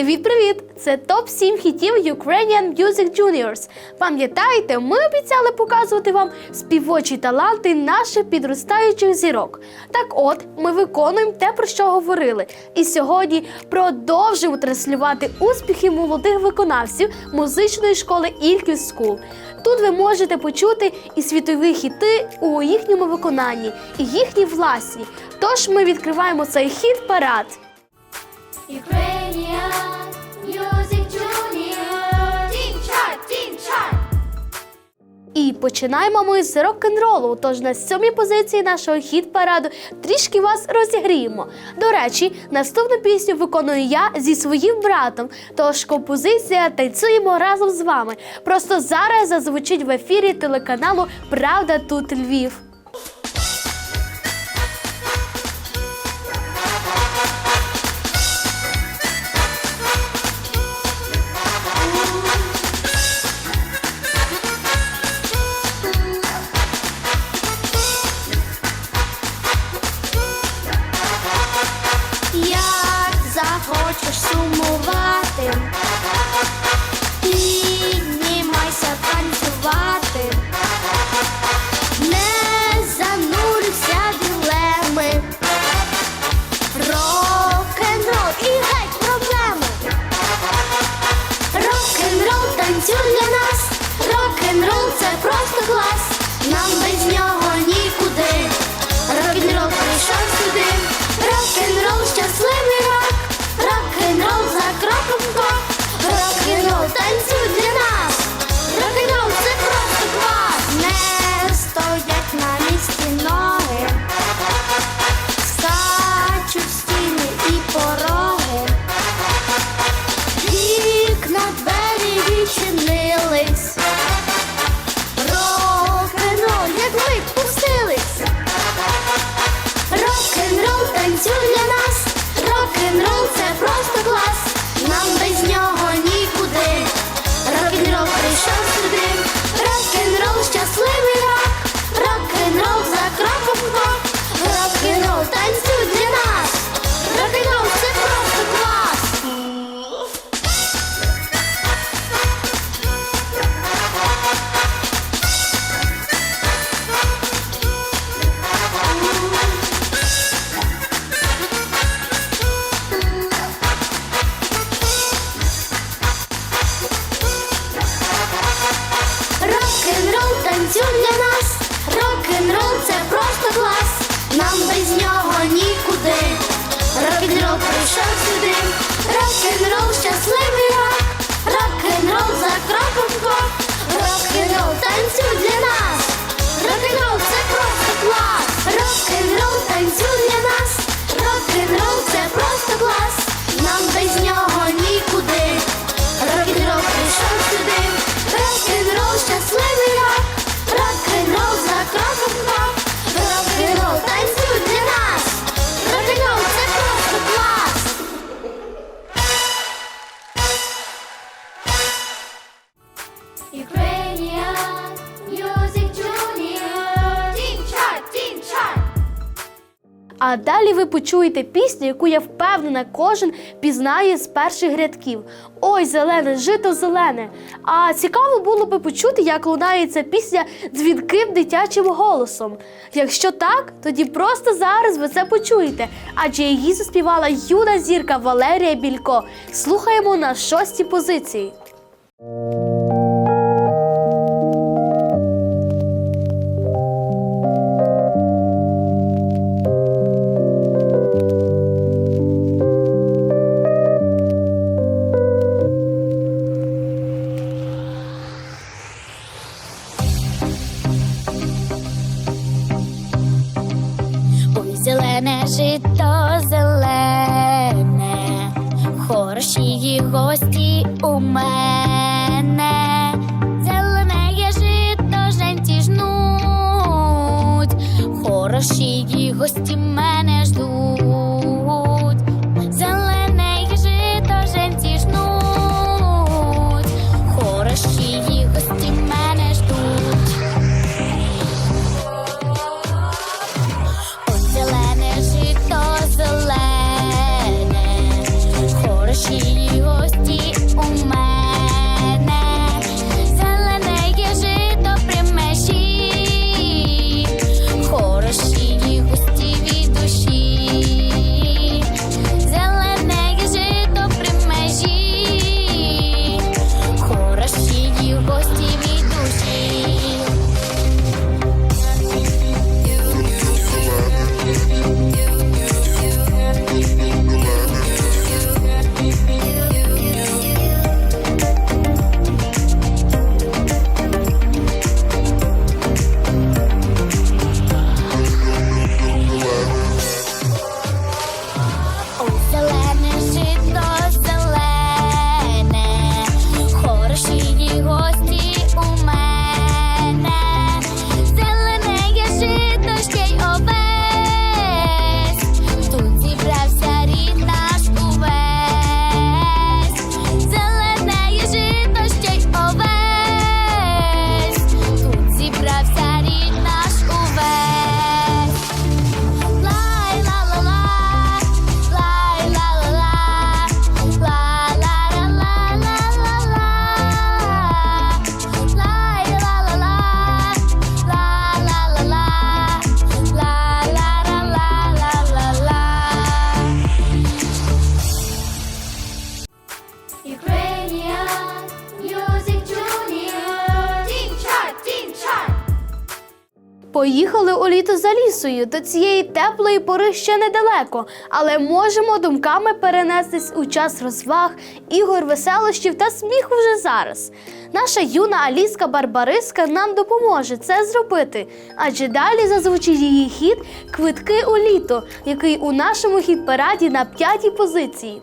Привіт-привіт! Це топ 7 хітів Ukrainian Music Juniors. Пам'ятаєте, ми обіцяли показувати вам співочі таланти наших підростаючих зірок. Так от, ми виконуємо те, про що говорили. І сьогодні продовжуємо транслювати успіхи молодих виконавців музичної школи Ilkis School. Тут ви можете почути і світові хіти у їхньому виконанні, і їхні власні. Тож ми відкриваємо цей хіт парад. Ukrainian І починаємо ми з рок-н-ролу. Тож на сьомій позиції нашого хіт-параду трішки вас розігріємо. До речі, наступну пісню виконую я зі своїм братом. Тож композиція танцюємо разом з вами. Просто зараз зазвучить в ефірі телеканалу Правда тут Львів. Далі ви почуєте пісню, яку я впевнена, кожен пізнає з перших рядків. Ой, зелене, жито зелене. А цікаво було би почути, як лунає ця пісня дзвінким дитячим голосом. Якщо так, тоді просто зараз ви це почуєте, адже її заспівала юна зірка Валерія Білько. Слухаємо на шостій позиції. За до цієї теплої пори ще недалеко, але можемо думками перенестись у час розваг, ігор, веселощів та сміху вже зараз. Наша юна Аліска Барбариска нам допоможе це зробити, адже далі зазвучить її хіт Квитки у літо, який у нашому хіт-параді на п'ятій позиції.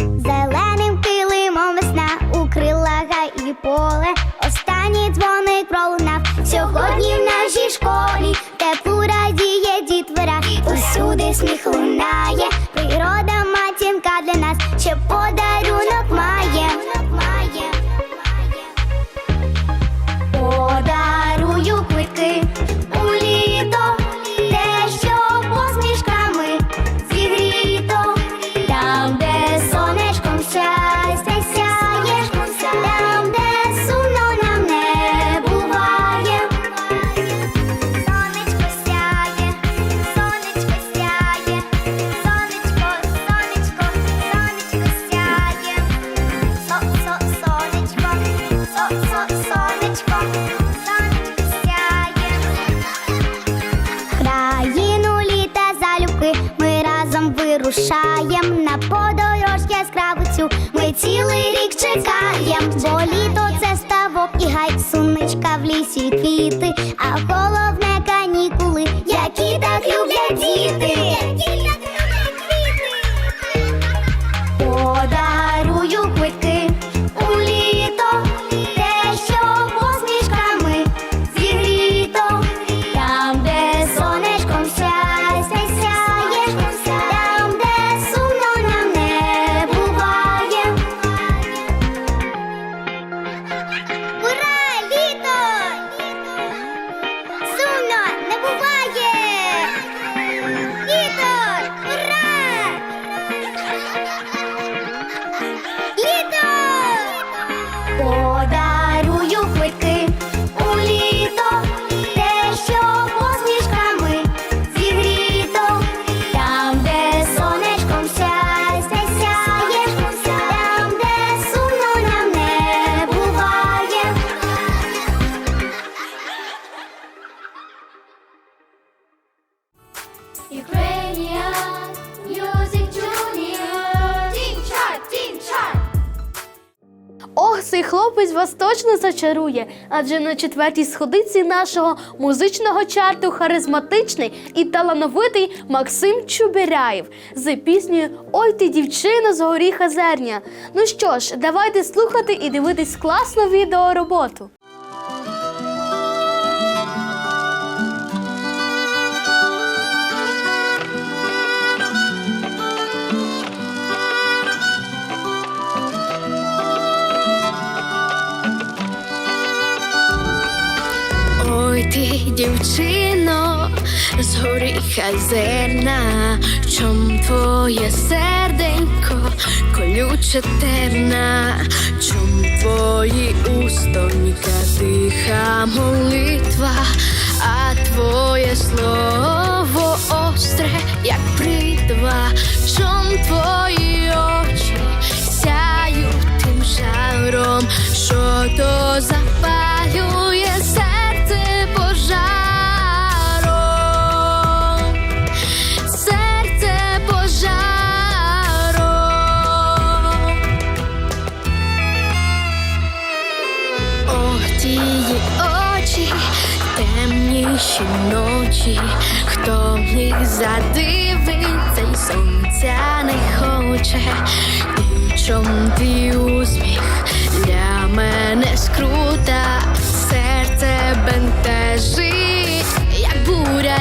Зеленим килимом весна укрила гай і поле. Останній дзвоник пролунав сьогодні в нашій школі. Теплу радіє дітвора, усюди сміх лунає. Природа матінка для нас ще подарунок має. Хлопець вас точно зачарує, адже на четвертій сходиці нашого музичного чарту харизматичний і талановитий Максим Чубиряєв з піснею Ой ти дівчина з горіха зерня. Ну що ж, давайте слухати і дивитись класну відеороботу. Дівчино, з горіха зерна, чом твоє серденько, колюче терна, чом твої устонька тиха молитва, а твоє слово остре, як бритва, чом твої очі сяють тим жаром, що то запалює задивиться й сонця не хоче, і чом ти усміх. Для мене скрута, серце бентежить, як буря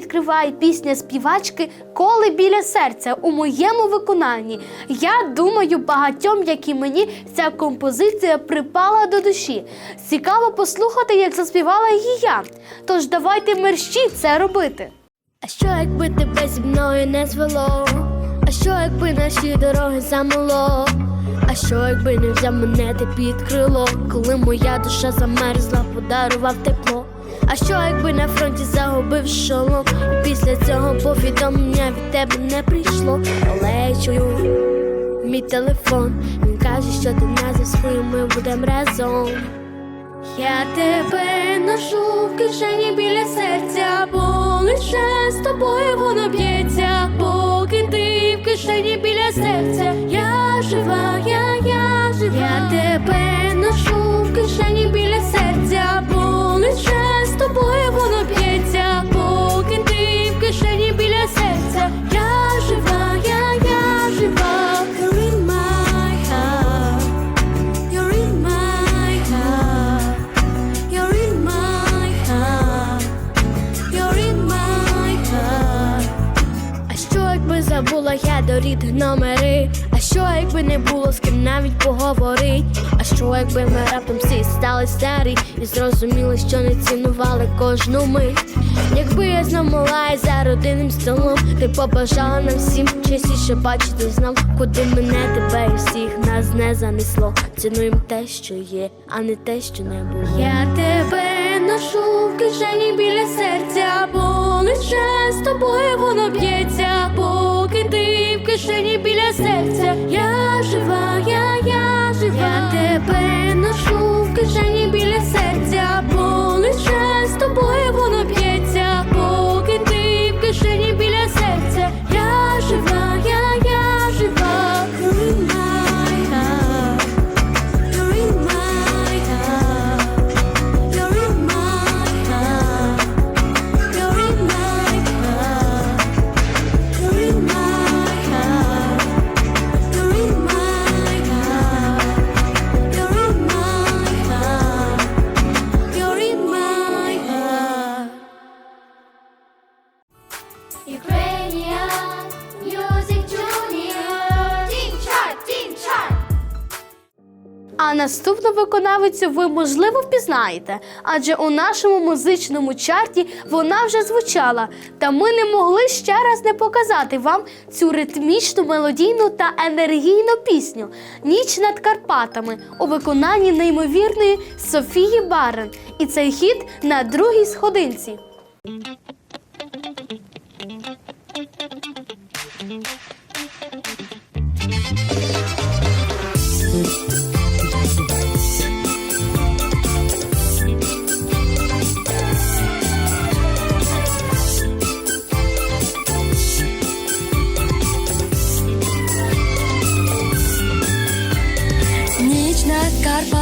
відкриває пісня співачки Коли біля серця у моєму виконанні. Я думаю, багатьом, як і мені, ця композиція припала до душі. Цікаво послухати, як заспівала її я. Тож давайте мерщі це робити. А що якби тебе зі мною не звело? А що якби наші дороги замело? А що якби не взяв мене ти під крило, коли моя душа замерзла, подарував тепло? А що якби на фронті загубив шолом? Після цього повідомлення від тебе не прийшло, але я чую мій телефон. Він каже, що ти на зв'язку і ми будемо разом. Я тебе ношу в кишені біля серця, бо лише з тобою воно б'ється, поки ти в кишені біля серця, я жива, я, я жива. Я тебе ношу в кишені біля серця, бо лише тобою воно б'ється, поки ти в кишені біля серця, я жива, я, я жива. You're in my heart. А що якби забула я до номери? А що якби не було з ким навіть поговорить? Що якби ми раптом всі стали старі і зрозуміли, що не цінували кожну мить? Якби я знов мала і за родинним столом, ти побажала нам всім частіше бачити знов, куди мене тебе і всіх нас не занесло. Цінуємо те, що є, а не те, що не було. Я тебе ношу в кишені біля серця, бо лише з тобою воно б'ється, поки ти в кишені біля серця. Я жива, я, я жива. Я тебе ношу в кишені біля серця, бо лише наступну виконавицю ви можливо впізнаєте, адже у нашому музичному чарті вона вже звучала. Та ми не могли ще раз не показати вам цю ритмічну, мелодійну та енергійну пісню Ніч над Карпатами у виконанні неймовірної Софії Барен. І цей хіт на другій сходинці.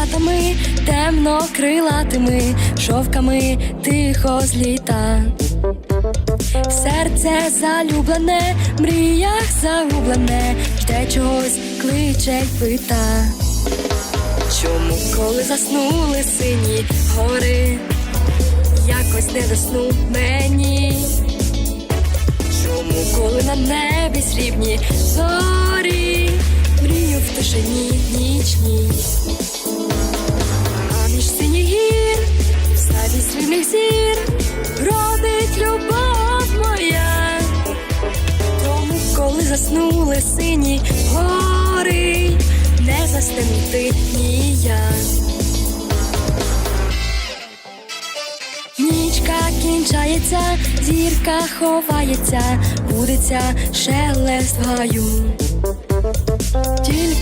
Карпатами, темно крилатими шовками тихо зліта. Серце залюблене, в мріях загублене, жде чогось, кличе й пита. Чому, коли заснули сині гори, якось не до сну мені? Чому, коли на небі срібні зорі, мрію в тишині нічній, а гір, в славі срібних зір, родить любов моя. Тому, коли заснули сині гори, не заснути ніяк. Нічка кінчається, зірка ховається, будеться шелест гаю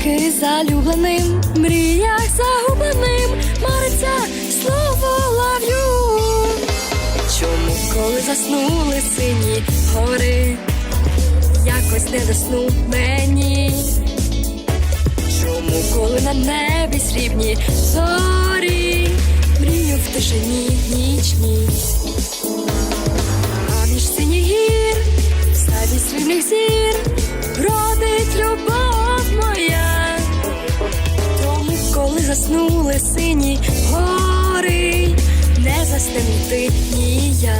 навіки залюбленим, мріях загубленим мариться слово лав'ю. Чому коли заснули сині гори? Якось не досну мені. Чому коли на небі срібні зорі? Мрію в тишині нічній. А між синіх гір, в саді срібних зір, родить любов моя. Заснули сині гори, не засне ні ти, я.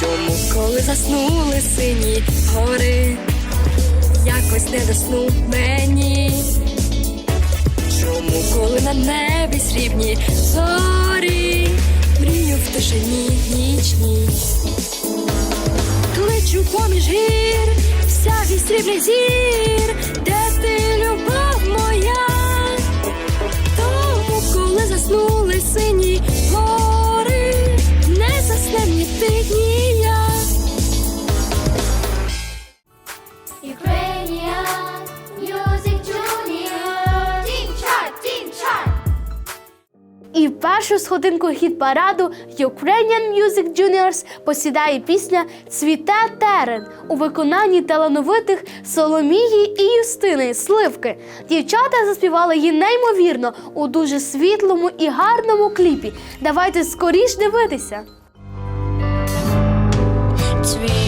Чому, коли заснули сині гори, якось не до сну мені. Коли на небі срібні зорі, мрію в тишині нічній. Кличу поміж гір, вся від срібних зір, де ти любов моя? Тому, коли заснули сині гори, не засне ні ти, ні першу сходинку хіт параду Ukrainian Music Juniors посідає пісня Цвіте терен у виконанні талановитих Соломії і Юстини Сливки. Дівчата заспівали її неймовірно у дуже світлому і гарному кліпі. Давайте скоріш дивитися. Цвіте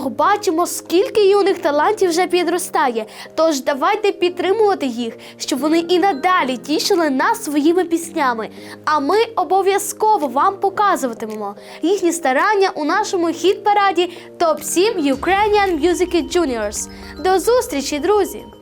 Ох, бачимо, скільки юних талантів вже підростає. Тож давайте підтримувати їх, щоб вони і надалі тішили нас своїми піснями. А ми обов'язково вам показуватимемо їхні старання у нашому хіт-параді Топ 7 Ukrainian Music Juniors. До зустрічі, друзі!